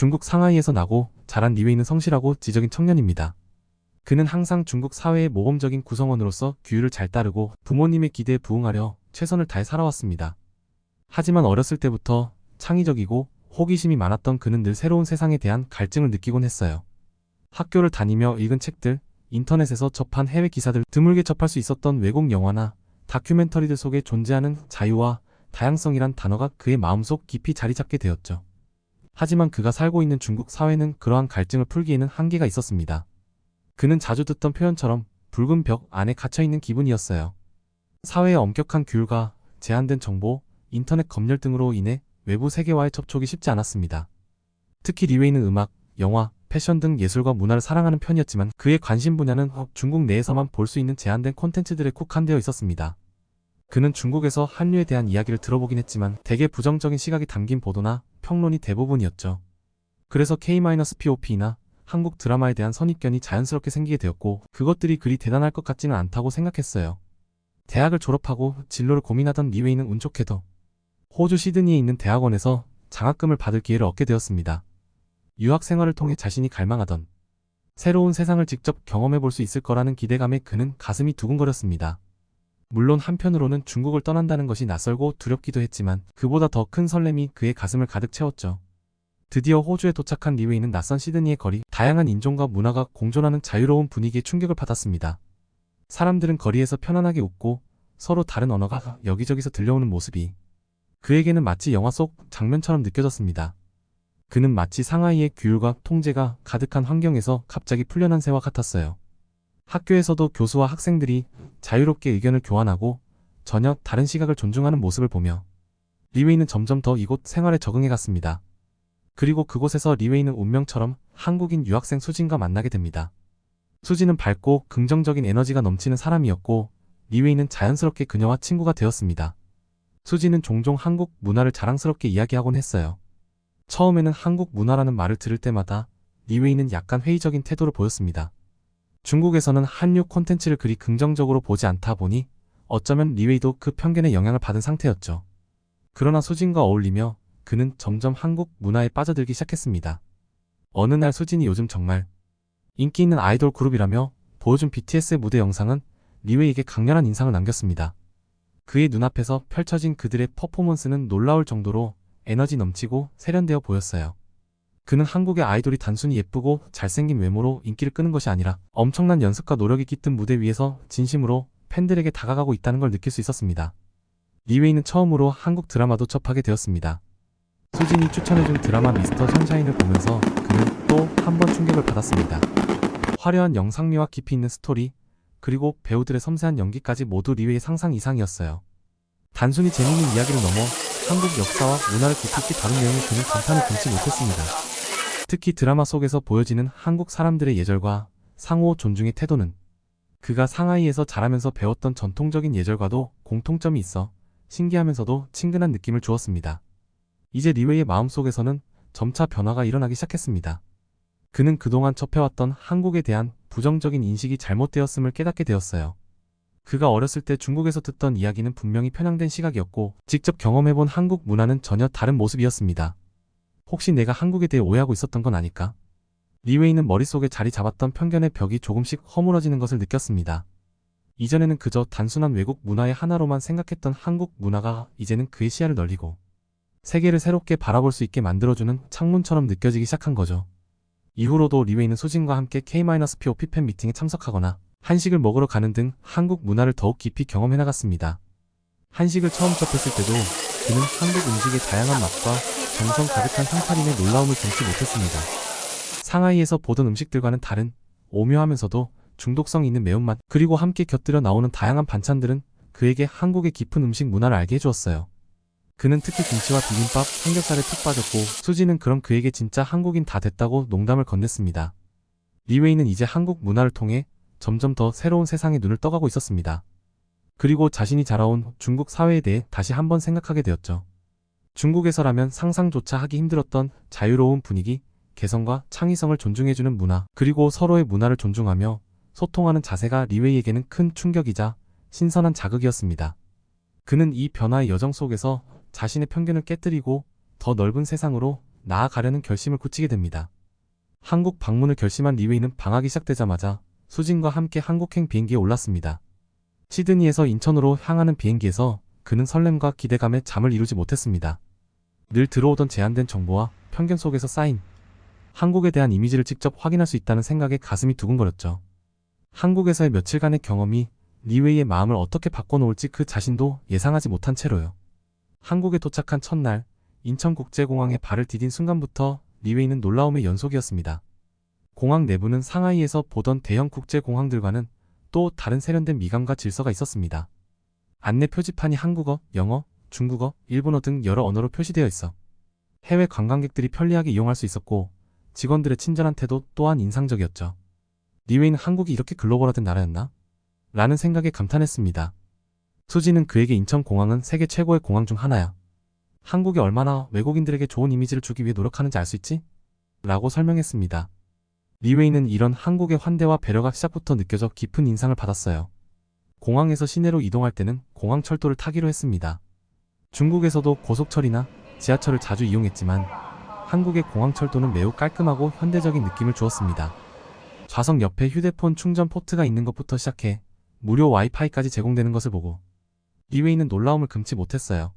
중국 상하이에서 나고 자란 리웨이는 성실하고 지적인 청년입니다. 그는 항상 중국 사회의 모범적인 구성원으로서 규율을 잘 따르고 부모님의 기대에 부응하려 최선을 다해 살아왔습니다. 하지만 어렸을 때부터 창의적이고 호기심이 많았던 그는 늘 새로운 세상에 대한 갈증을 느끼곤 했어요. 학교를 다니며 읽은 책들, 인터넷에서 접한 해외 기사들, 드물게 접할 수 있었던 외국 영화나 다큐멘터리들 속에 존재하는 자유와 다양성이란 단어가 그의 마음속 깊이 자리 잡게 되었죠. 하지만 그가 살고 있는 중국 사회는 그러한 갈증을 풀기에는 한계가 있었습니다. 그는 자주 듣던 표현처럼 붉은 벽 안에 갇혀있는 기분이었어요. 사회의 엄격한 규율과 제한된 정보, 인터넷 검열 등으로 인해 외부 세계와의 접촉이 쉽지 않았습니다. 특히 리웨이는 음악, 영화, 패션 등 예술과 문화를 사랑하는 편이었지만 그의 관심 분야는 중국 내에서만 볼 수 있는 제한된 콘텐츠들에 국한되어 있었습니다. 그는 중국에서 한류에 대한 이야기를 들어보긴 했지만 대개 부정적인 시각이 담긴 보도나 평론이 대부분이었죠. 그래서 K-POP나 한국 드라마에 대한 선입견이 자연스럽게 생기게 되었고 그것들이 그리 대단할 것 같지는 않다고 생각했어요. 대학을 졸업하고 진로를 고민하던 리웨이는 운 좋게도 호주 시드니에 있는 대학원에서 장학금을 받을 기회를 얻게 되었습니다. 유학 생활을 통해 자신이 갈망하던 새로운 세상을 직접 경험해 볼 수 있을 거라는 기대감에 그는 가슴이 두근거렸습니다. 물론 한편으로는 중국을 떠난다는 것이 낯설고 두렵기도 했지만 그보다 더 큰 설렘이 그의 가슴을 가득 채웠죠. 드디어 호주에 도착한 리웨이는 낯선 시드니의 거리, 다양한 인종과 문화가 공존하는 자유로운 분위기에 충격을 받았습니다. 사람들은 거리에서 편안하게 웃고 서로 다른 언어가 여기저기서 들려오는 모습이 그에게는 마치 영화 속 장면처럼 느껴졌습니다. 그는 마치 상하이의 규율과 통제가 가득한 환경에서 갑자기 풀려난 새와 같았어요. 학교에서도 교수와 학생들이 자유롭게 의견을 교환하고 전혀 다른 시각을 존중하는 모습을 보며 리웨이는 점점 더 이곳 생활에 적응해 갔습니다. 그리고 그곳에서 리웨이는 운명처럼 한국인 유학생 수진과 만나게 됩니다. 수진은 밝고 긍정적인 에너지가 넘치는 사람이었고 리웨이는 자연스럽게 그녀와 친구가 되었습니다. 수진은 종종 한국 문화를 자랑스럽게 이야기하곤 했어요. 처음에는 한국 문화라는 말을 들을 때마다 리웨이는 약간 회의적인 태도를 보였습니다. 중국에서는 한류 콘텐츠를 그리 긍정적으로 보지 않다 보니 어쩌면 리웨이도 그 편견에 영향을 받은 상태였죠. 그러나 수진과 어울리며 그는 점점 한국 문화에 빠져들기 시작했습니다. 어느 날 수진이 요즘 정말 인기 있는 아이돌 그룹이라며 보여준 BTS의 무대 영상은 리웨이에게 강렬한 인상을 남겼습니다. 그의 눈앞에서 펼쳐진 그들의 퍼포먼스는 놀라울 정도로 에너지 넘치고 세련되어 보였어요. 그는 한국의 아이돌이 단순히 예쁘고 잘생긴 외모로 인기를 끄는 것이 아니라 엄청난 연습과 노력이 깃든 무대 위에서 진심으로 팬들에게 다가가고 있다는 걸 느낄 수 있었습니다. 리웨이는 처음으로 한국 드라마도 접하게 되었습니다. 수진이 추천해준 드라마 미스터 선샤인을 보면서 그는 또 한 번 충격을 받았습니다. 화려한 영상미와 깊이 있는 스토리, 그리고 배우들의 섬세한 연기까지 모두 리웨이의 상상 이상이었어요. 단순히 재미있는 이야기를 넘어 한국 역사와 문화를 깊이 다룬 내용에 그는 감탄을 금치 못했습니다. 특히 드라마 속에서 보여지는 한국 사람들의 예절과 상호 존중의 태도는 그가 상하이에서 자라면서 배웠던 전통적인 예절과도 공통점이 있어 신기하면서도 친근한 느낌을 주었습니다. 이제 리웨이의 마음속에서는 점차 변화가 일어나기 시작했습니다. 그는 그동안 접해왔던 한국에 대한 부정적인 인식이 잘못되었음을 깨닫게 되었어요. 그가 어렸을 때 중국에서 듣던 이야기는 분명히 편향된 시각이었고 직접 경험해본 한국 문화는 전혀 다른 모습이었습니다. 혹시 내가 한국에 대해 오해하고 있었던 건 아닐까? 리웨이는 머릿속에 자리 잡았던 편견의 벽이 조금씩 허물어지는 것을 느꼈습니다. 이전에는 그저 단순한 외국 문화의 하나로만 생각했던 한국 문화가 이제는 그의 시야를 넓히고 세계를 새롭게 바라볼 수 있게 만들어주는 창문처럼 느껴지기 시작한 거죠. 이후로도 리웨이는 수진과 함께 K-POP 팬 미팅에 참석하거나 한식을 먹으러 가는 등 한국 문화를 더욱 깊이 경험해 나갔습니다. 한식을 처음 접했을 때도 그는 한국 음식의 다양한 맛과 정성 가득한 상차림에 놀라움을 금치 못했습니다. 상하이에서 보던 음식들과는 다른 오묘하면서도 중독성 있는 매운맛 그리고 함께 곁들여 나오는 다양한 반찬들은 그에게 한국의 깊은 음식 문화를 알게 해주었어요. 그는 특히 김치와 비빔밥, 삼겹살에 푹 빠졌고 수지는 그럼 그에게 진짜 한국인 다 됐다고 농담을 건넸습니다. 리웨이는 이제 한국 문화를 통해 점점 더 새로운 세상에 눈을 떠가고 있었습니다. 그리고 자신이 자라온 중국 사회에 대해 다시 한번 생각하게 되었죠. 중국에서라면 상상조차 하기 힘들었던 자유로운 분위기, 개성과 창의성을 존중해주는 문화, 그리고 서로의 문화를 존중하며 소통하는 자세가 리웨이에게는 큰 충격이자 신선한 자극이었습니다. 그는 이 변화의 여정 속에서 자신의 편견을 깨뜨리고 더 넓은 세상으로 나아가려는 결심을 굳히게 됩니다. 한국 방문을 결심한 리웨이는 방학이 시작되자마자 수진과 함께 한국행 비행기에 올랐습니다. 시드니에서 인천으로 향하는 비행기에서 그는 설렘과 기대감에 잠을 이루지 못했습니다. 늘 들어오던 제한된 정보와 편견 속에서 쌓인 한국에 대한 이미지를 직접 확인할 수 있다는 생각에 가슴이 두근거렸죠. 한국에서의 며칠간의 경험이 리웨이의 마음을 어떻게 바꿔놓을지 그 자신도 예상하지 못한 채로요. 한국에 도착한 첫날, 인천국제공항에 발을 디딘 순간부터 리웨이는 놀라움의 연속이었습니다. 공항 내부는 상하이에서 보던 대형 국제공항들과는 또 다른 세련된 미감과 질서가 있었습니다. 안내 표지판이 한국어, 영어, 중국어, 일본어 등 여러 언어로 표시되어 있어 해외 관광객들이 편리하게 이용할 수 있었고 직원들의 친절한 태도 또한 인상적이었죠. 리웨이는 한국이 이렇게 글로벌화된 나라였나? 라는 생각에 감탄했습니다. 수지는 그에게 인천공항은 세계 최고의 공항 중 하나야. 한국이 얼마나 외국인들에게 좋은 이미지를 주기 위해 노력하는지 알 수 있지? 라고 설명했습니다. 리웨이는 이런 한국의 환대와 배려가 시작부터 느껴져 깊은 인상을 받았어요. 공항에서 시내로 이동할 때는 공항 철도를 타기로 했습니다. 중국에서도 고속철이나 지하철을 자주 이용했지만 한국의 공항 철도는 매우 깔끔하고 현대적인 느낌을 주었습니다. 좌석 옆에 휴대폰 충전 포트가 있는 것부터 시작해 무료 와이파이까지 제공되는 것을 보고 리웨이는 놀라움을 금치 못했어요.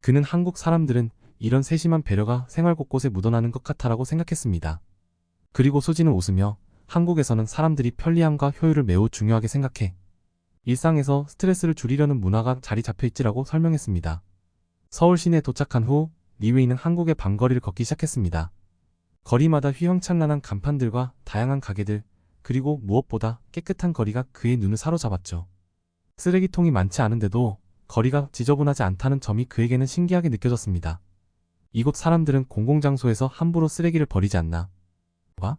그는 한국 사람들은 이런 세심한 배려가 생활 곳곳에 묻어나는 것 같아라고 생각했습니다. 그리고 수지는 웃으며 한국에서는 사람들이 편리함과 효율을 매우 중요하게 생각해 일상에서 스트레스를 줄이려는 문화가 자리 잡혀 있지라고 설명했습니다. 서울 시내에 도착한 후 리웨이는 한국의 밤거리를 걷기 시작했습니다. 거리마다 휘황찬란한 간판들과 다양한 가게들, 그리고 무엇보다 깨끗한 거리가 그의 눈을 사로잡았죠. 쓰레기통이 많지 않은데도 거리가 지저분하지 않다는 점이 그에게는 신기하게 느껴졌습니다. 이곳 사람들은 공공장소에서 함부로 쓰레기를 버리지 않나? 와?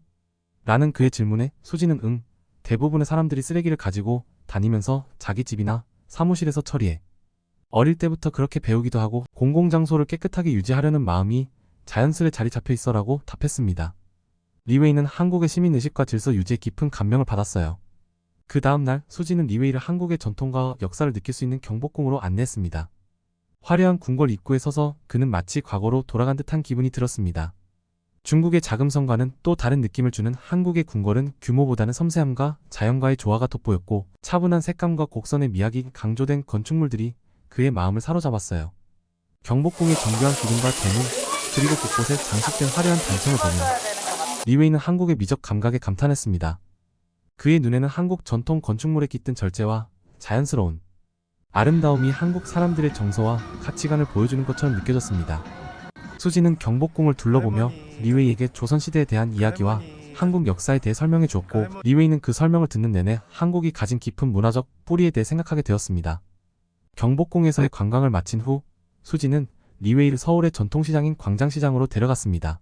라는 그의 질문에 수지는 응, 대부분의 사람들이 쓰레기를 가지고 다니면서 자기 집이나 사무실에서 처리해. 어릴 때부터 그렇게 배우기도 하고 공공장소를 깨끗하게 유지하려는 마음이 자연스레 자리 잡혀 있어라고 답했습니다. 리웨이는 한국의 시민의식과 질서 유지에 깊은 감명을 받았어요. 그 다음날 수지는 리웨이를 한국의 전통과 역사를 느낄 수 있는 경복궁으로 안내했습니다. 화려한 궁궐 입구에 서서 그는 마치 과거로 돌아간 듯한 기분이 들었습니다. 중국의 자금성과는 또 다른 느낌을 주는 한국의 궁궐은 규모보다는 섬세함과 자연과의 조화가 돋보였고 차분한 색감과 곡선의 미학이 강조된 건축물들이 그의 마음을 사로잡았어요. 경복궁의 정교한 기둥과 대문, 그리고 곳곳에 장식된 화려한 단청을 보며 리웨이는 한국의 미적 감각에 감탄했습니다. 그의 눈에는 한국 전통 건축물에 깃든 절제와 자연스러운 아름다움이 한국 사람들의 정서와 가치관을 보여주는 것처럼 느껴졌습니다. 수지는 경복궁을 둘러보며 리웨이에게 조선시대에 대한 이야기와 한국 역사에 대해 설명해 주었고 리웨이는 그 설명을 듣는 내내 한국이 가진 깊은 문화적 뿌리에 대해 생각하게 되었습니다. 경복궁에서의 관광을 마친 후 수지는 리웨이를 서울의 전통시장인 광장시장으로 데려갔습니다.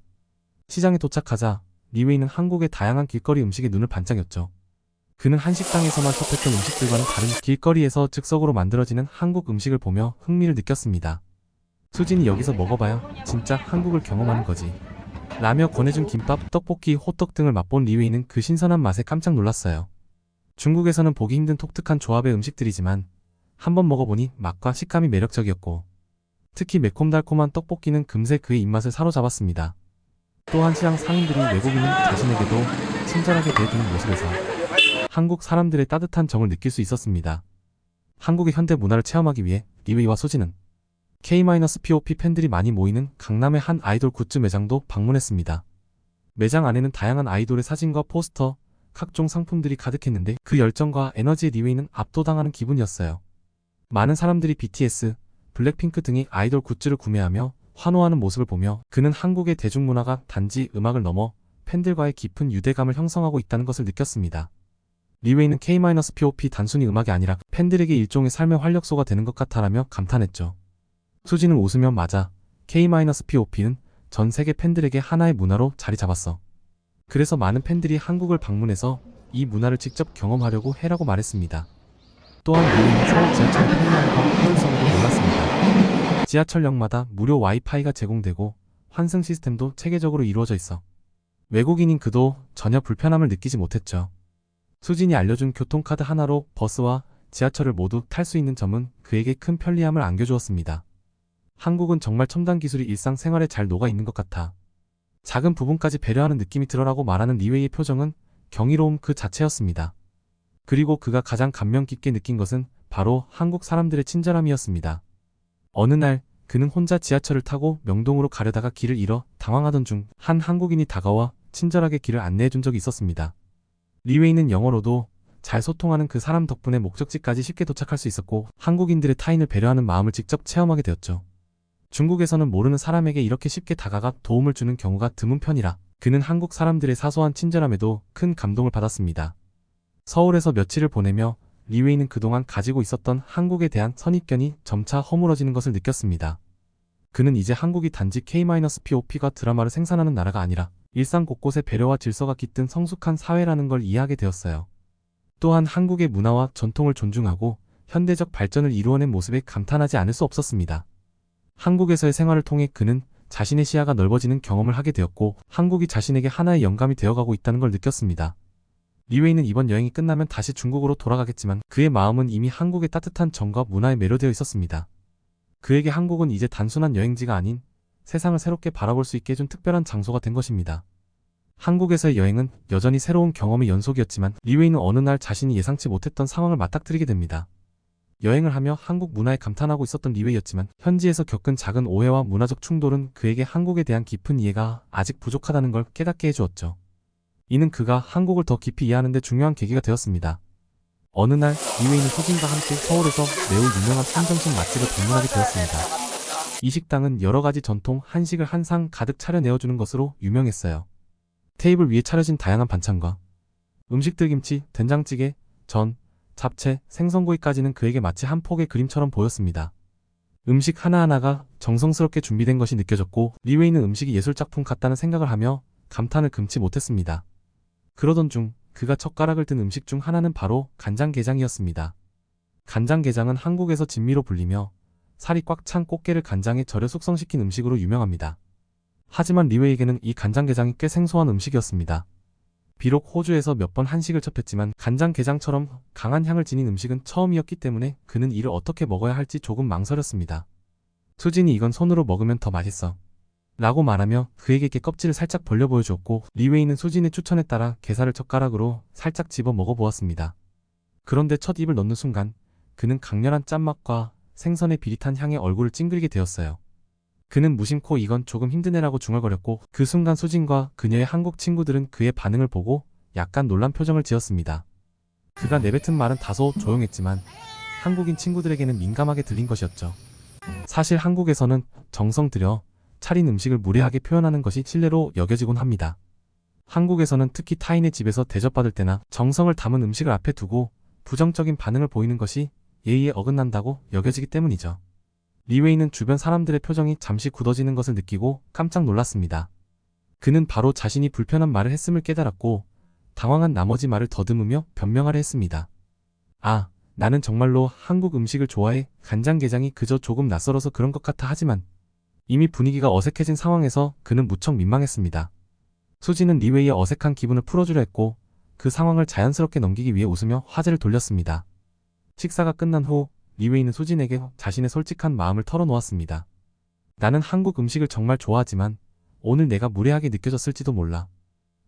시장에 도착하자 리웨이는 한국의 다양한 길거리 음식에 눈을 반짝였죠. 그는 한식당에서만 접했던 음식들과는 다른 길거리에서 즉석으로 만들어지는 한국 음식을 보며 흥미를 느꼈습니다. 수진이 여기서 먹어봐야 진짜 한국을 경험하는 거지. 라며 권해준 김밥, 떡볶이, 호떡 등을 맛본 리웨이는 그 신선한 맛에 깜짝 놀랐어요. 중국에서는 보기 힘든 독특한 조합의 음식들이지만 한번 먹어보니 맛과 식감이 매력적이었고 특히 매콤달콤한 떡볶이는 금세 그의 입맛을 사로잡았습니다. 또한 시장 상인들이 외국인인 자신에게도 친절하게 대해주는 모습에서 한국 사람들의 따뜻한 정을 느낄 수 있었습니다. 한국의 현대 문화를 체험하기 위해 리웨이와 소진은 K-POP 팬들이 많이 모이는 강남의 한 아이돌 굿즈 매장도 방문했습니다. 매장 안에는 다양한 아이돌의 사진과 포스터, 각종 상품들이 가득했는데 그 열정과 에너지에 리웨이는 압도당하는 기분이었어요. 많은 사람들이 BTS, 블랙핑크 등의 아이돌 굿즈를 구매하며 환호하는 모습을 보며 그는 한국의 대중문화가 단지 음악을 넘어 팬들과의 깊은 유대감을 형성하고 있다는 것을 느꼈습니다. 리웨이는 K-POP 단순히 음악이 아니라 팬들에게 일종의 삶의 활력소가 되는 것 같아라며 감탄했죠. 수지는 웃으며 맞아 K-POP는 전 세계 팬들에게 하나의 문화로 자리 잡았어. 그래서 많은 팬들이 한국을 방문해서 이 문화를 직접 경험하려고 해라고 말했습니다. 또한 우리는 서울 지하철 편리함과 효율성으로 놀랐습니다. 지하철역마다 무료 와이파이가 제공되고 환승 시스템도 체계적으로 이루어져 있어 외국인인 그도 전혀 불편함을 느끼지 못했죠. 수진이 알려준 교통카드 하나로 버스와 지하철을 모두 탈 수 있는 점은 그에게 큰 편리함을 안겨주었습니다. 한국은 정말 첨단 기술이 일상생활에 잘 녹아 있는 것 같아 작은 부분까지 배려하는 느낌이 들어라고 말하는 리웨이의 표정은 경이로움 그 자체였습니다. 그리고 그가 가장 감명 깊게 느낀 것은 바로 한국 사람들의 친절함이었습니다. 어느 날 그는 혼자 지하철을 타고 명동으로 가려다가 길을 잃어 당황하던 중 한 한국인이 다가와 친절하게 길을 안내해 준 적이 있었습니다. 리웨이는 영어로도 잘 소통하는 그 사람 덕분에 목적지까지 쉽게 도착할 수 있었고 한국인들의 타인을 배려하는 마음을 직접 체험하게 되었죠. 중국에서는 모르는 사람에게 이렇게 쉽게 다가가 도움을 주는 경우가 드문 편이라 그는 한국 사람들의 사소한 친절함에도 큰 감동을 받았습니다. 서울에서 며칠을 보내며 리웨이는 그동안 가지고 있었던 한국에 대한 선입견이 점차 허물어지는 것을 느꼈습니다. 그는 이제 한국이 단지 K-POP가 드라마를 생산하는 나라가 아니라 일상 곳곳에 배려와 질서가 깃든 성숙한 사회라는 걸 이해하게 되었어요. 또한 한국의 문화와 전통을 존중하고 현대적 발전을 이루어낸 모습에 감탄하지 않을 수 없었습니다. 한국에서의 생활을 통해 그는 자신의 시야가 넓어지는 경험을 하게 되었고 한국이 자신에게 하나의 영감이 되어가고 있다는 걸 느꼈습니다. 리웨이는 이번 여행이 끝나면 다시 중국으로 돌아가겠지만 그의 마음은 이미 한국의 따뜻한 정과 문화에 매료되어 있었습니다. 그에게 한국은 이제 단순한 여행지가 아닌 세상을 새롭게 바라볼 수 있게 해준 특별한 장소가 된 것입니다. 한국에서의 여행은 여전히 새로운 경험의 연속이었지만 리웨이는 어느 날 자신이 예상치 못했던 상황을 맞닥뜨리게 됩니다. 여행을 하며 한국 문화에 감탄하고 있었던 리웨이였지만 현지에서 겪은 작은 오해와 문화적 충돌은 그에게 한국에 대한 깊은 이해가 아직 부족하다는 걸 깨닫게 해주었죠. 이는 그가 한국을 더 깊이 이해하는 데 중요한 계기가 되었습니다. 어느 날 리웨이는 소진과 함께 서울에서 매우 유명한 한정식 맛집을 방문하게 되었습니다. 이 식당은 여러 가지 전통 한식을 한 상 가득 차려 내어주는 것으로 유명했어요. 테이블 위에 차려진 다양한 반찬과 음식들 김치, 된장찌개, 전, 잡채, 생선구이까지는 그에게 마치 한 폭의 그림처럼 보였습니다. 음식 하나하나가 정성스럽게 준비된 것이 느껴졌고 리웨이는 음식이 예술작품 같다는 생각을 하며 감탄을 금치 못했습니다. 그러던 중 그가 젓가락을 든 음식 중 하나는 바로 간장게장이었습니다. 간장게장은 한국에서 진미로 불리며 살이 꽉 찬 꽃게를 간장에 절여 숙성시킨 음식으로 유명합니다. 하지만 리웨이에게는 이 간장게장이 꽤 생소한 음식이었습니다. 비록 호주에서 몇 번 한식을 접했지만 간장게장처럼 강한 향을 지닌 음식은 처음이었기 때문에 그는 이를 어떻게 먹어야 할지 조금 망설였습니다. 수진이 이건 손으로 먹으면 더 맛있어. 라고 말하며 그에게 껍질을 살짝 벌려 보여주었고 리웨이는 수진의 추천에 따라 게살을 젓가락으로 살짝 집어 먹어보았습니다. 그런데 첫 입을 넣는 순간 그는 강렬한 짠맛과 생선의 비릿한 향에 얼굴을 찡그리게 되었어요. 그는 무심코 이건 조금 힘드네라고 중얼거렸고 그 순간 수진과 그녀의 한국 친구들은 그의 반응을 보고 약간 놀란 표정을 지었습니다. 그가 내뱉은 말은 다소 조용했지만 한국인 친구들에게는 민감하게 들린 것이었죠. 사실 한국에서는 정성 들여 차린 음식을 무례하게 표현하는 것이 신뢰로 여겨지곤 합니다. 한국에서는 특히 타인의 집에서 대접받을 때나 정성을 담은 음식을 앞에 두고 부정적인 반응을 보이는 것이 예의에 어긋난다고 여겨지기 때문이죠. 리웨이는 주변 사람들의 표정이 잠시 굳어지는 것을 느끼고 깜짝 놀랐습니다. 그는 바로 자신이 불편한 말을 했음을 깨달았고 당황한 나머지 말을 더듬으며 변명하려 했습니다. 아, 나는 정말로 한국 음식을 좋아해 간장게장이 그저 조금 낯설어서 그런 것 같아 하지만 이미 분위기가 어색해진 상황에서 그는 무척 민망했습니다. 수지는 리웨이의 어색한 기분을 풀어주려 했고 그 상황을 자연스럽게 넘기기 위해 웃으며 화제를 돌렸습니다. 식사가 끝난 후 리웨이는 수진에게 자신의 솔직한 마음을 털어놓았습니다. 나는 한국 음식을 정말 좋아하지만 오늘 내가 무례하게 느껴졌을지도 몰라.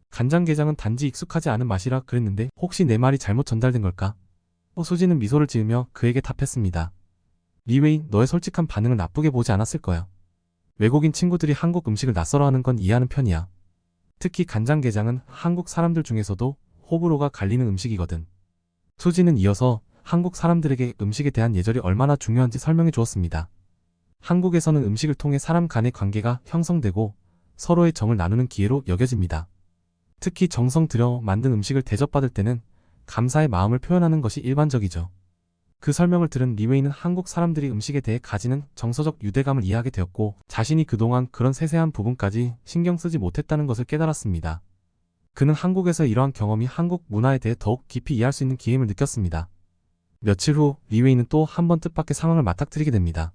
간장게장은 단지 익숙하지 않은 맛이라 그랬는데 혹시 내 말이 잘못 전달된 걸까? 어, 수지는 미소를 지으며 그에게 답했습니다. 리웨이, 너의 솔직한 반응을 나쁘게 보지 않았을 거야. 외국인 친구들이 한국 음식을 낯설어하는 건 이해하는 편이야. 특히 간장게장은 한국 사람들 중에서도 호불호가 갈리는 음식이거든. 수지는 이어서 한국 사람들에게 음식에 대한 예절이 얼마나 중요한지 설명해 주었습니다. 한국에서는 음식을 통해 사람 간의 관계가 형성되고 서로의 정을 나누는 기회로 여겨집니다. 특히 정성 들여 만든 음식을 대접받을 때는 감사의 마음을 표현하는 것이 일반적이죠. 그 설명을 들은 리웨이는 한국 사람들이 음식에 대해 가지는 정서적 유대감을 이해하게 되었고 자신이 그동안 그런 세세한 부분까지 신경 쓰지 못했다는 것을 깨달았습니다. 그는 한국에서 이러한 경험이 한국 문화에 대해 더욱 깊이 이해할 수 있는 기회임을 느꼈습니다. 며칠 후 리웨이는 또 한 번 뜻밖의 상황을 맞닥뜨리게 됩니다.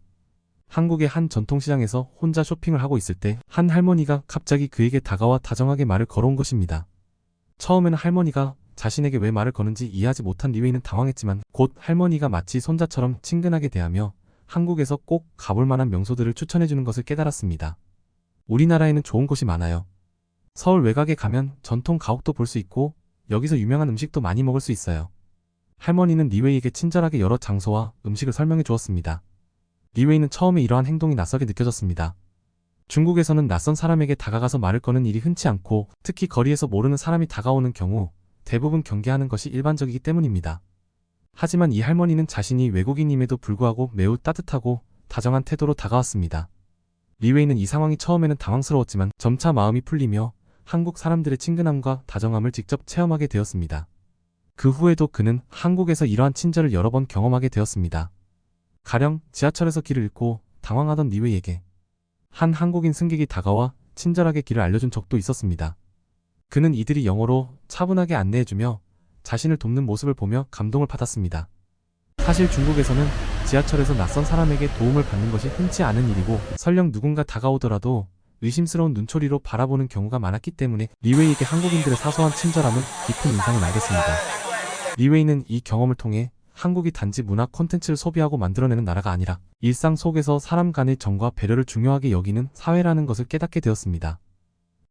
한국의 한 전통시장에서 혼자 쇼핑을 하고 있을 때 한 할머니가 갑자기 그에게 다가와 다정하게 말을 걸어온 것입니다. 처음에는 할머니가 자신에게 왜 말을 거는지 이해하지 못한 리웨이는 당황했지만 곧 할머니가 마치 손자처럼 친근하게 대하며 한국에서 꼭 가볼 만한 명소들을 추천해주는 것을 깨달았습니다. 우리나라에는 좋은 곳이 많아요. 서울 외곽에 가면 전통 가옥도 볼 수 있고 여기서 유명한 음식도 많이 먹을 수 있어요. 할머니는 리웨이에게 친절하게 여러 장소와 음식을 설명해 주었습니다. 리웨이는 처음에 이러한 행동이 낯설게 느껴졌습니다. 중국에서는 낯선 사람에게 다가가서 말을 거는 일이 흔치 않고 특히 거리에서 모르는 사람이 다가오는 경우 대부분 경계하는 것이 일반적이기 때문입니다. 하지만 이 할머니는 자신이 외국인임에도 불구하고 매우 따뜻하고 다정한 태도로 다가왔습니다. 리웨이는 이 상황이 처음에는 당황스러웠지만 점차 마음이 풀리며 한국 사람들의 친근함과 다정함을 직접 체험하게 되었습니다. 그 후에도 그는 한국에서 이러한 친절을 여러 번 경험하게 되었습니다. 가령 지하철에서 길을 잃고 당황하던 리웨이에게 한 한국인 승객이 다가와 친절하게 길을 알려준 적도 있었습니다. 그는 이들이 영어로 차분하게 안내해주며 자신을 돕는 모습을 보며 감동을 받았습니다. 사실 중국에서는 지하철에서 낯선 사람에게 도움을 받는 것이 흔치 않은 일이고 설령 누군가 다가오더라도 의심스러운 눈초리로 바라보는 경우가 많았기 때문에 리웨이에게 한국인들의 사소한 친절함은 깊은 인상을 남겼습니다. 리웨이는 이 경험을 통해 한국이 단지 문화 콘텐츠를 소비하고 만들어내는 나라가 아니라 일상 속에서 사람 간의 정과 배려를 중요하게 여기는 사회라는 것을 깨닫게 되었습니다.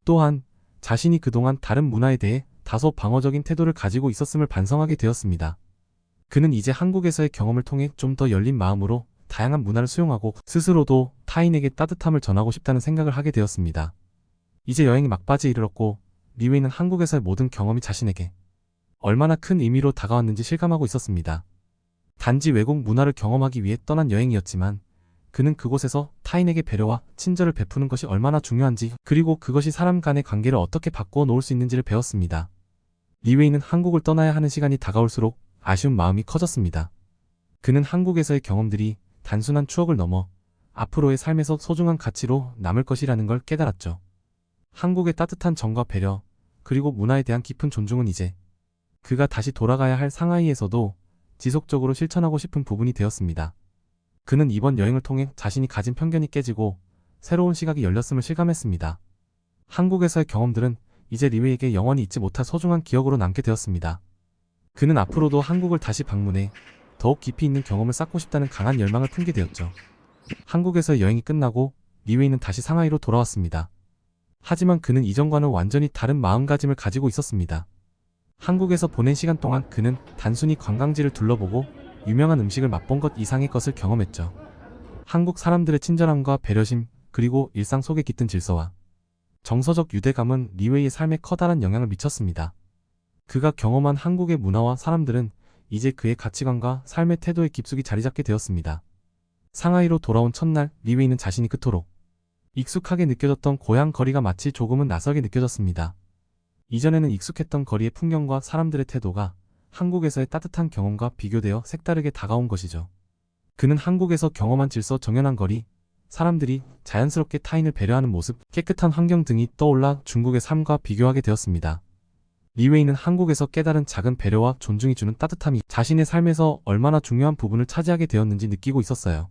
또한 자신이 그동안 다른 문화에 대해 다소 방어적인 태도를 가지고 있었음을 반성하게 되었습니다. 그는 이제 한국에서의 경험을 통해 좀 더 열린 마음으로 다양한 문화를 수용하고 스스로도 타인에게 따뜻함을 전하고 싶다는 생각을 하게 되었습니다. 이제 여행이 막바지에 이르렀고 리웨이는 한국에서의 모든 경험이 자신에게 얼마나 큰 의미로 다가왔는지 실감하고 있었습니다. 단지 외국 문화를 경험하기 위해 떠난 여행이었지만 그는 그곳에서 타인에게 배려와 친절을 베푸는 것이 얼마나 중요한지 그리고 그것이 사람 간의 관계를 어떻게 바꾸어 놓을 수 있는지를 배웠습니다. 리웨이는 한국을 떠나야 하는 시간이 다가올수록 아쉬운 마음이 커졌습니다. 그는 한국에서의 경험들이 단순한 추억을 넘어 앞으로의 삶에서 소중한 가치로 남을 것이라는 걸 깨달았죠. 한국의 따뜻한 정과 배려, 그리고 문화에 대한 깊은 존중은 이제 그가 다시 돌아가야 할 상하이에서도 지속적으로 실천하고 싶은 부분이 되었습니다. 그는 이번 여행을 통해 자신이 가진 편견이 깨지고 새로운 시각이 열렸음을 실감했습니다. 한국에서의 경험들은 이제 리웨이에게 영원히 잊지 못할 소중한 기억으로 남게 되었습니다. 그는 앞으로도 한국을 다시 방문해 더욱 깊이 있는 경험을 쌓고 싶다는 강한 열망을 품게 되었죠. 한국에서 여행이 끝나고 리웨이는 다시 상하이로 돌아왔습니다. 하지만 그는 이전과는 완전히 다른 마음가짐을 가지고 있었습니다. 한국에서 보낸 시간 동안 그는 단순히 관광지를 둘러보고 유명한 음식을 맛본 것 이상의 것을 경험했죠. 한국 사람들의 친절함과 배려심, 그리고 일상 속의 깃든 질서와 정서적 유대감은 리웨이의 삶에 커다란 영향을 미쳤습니다. 그가 경험한 한국의 문화와 사람들은 이제 그의 가치관과 삶의 태도에 깊숙이 자리 잡게 되었습니다. 상하이로 돌아온 첫날, 리웨이는 자신이 그토록 익숙하게 느껴졌던 고향 거리가 마치 조금은 낯설게 느껴졌습니다. 이전에는 익숙했던 거리의 풍경과 사람들의 태도가 한국에서의 따뜻한 경험과 비교되어 색다르게 다가온 것이죠. 그는 한국에서 경험한 질서 정연한 거리, 사람들이 자연스럽게 타인을 배려하는 모습, 깨끗한 환경 등이 떠올라 중국의 삶과 비교하게 되었습니다. 리웨이는 한국에서 깨달은 작은 배려와 존중이 주는 따뜻함이 자신의 삶에서 얼마나 중요한 부분을 차지하게 되었는지 느끼고 있었어요.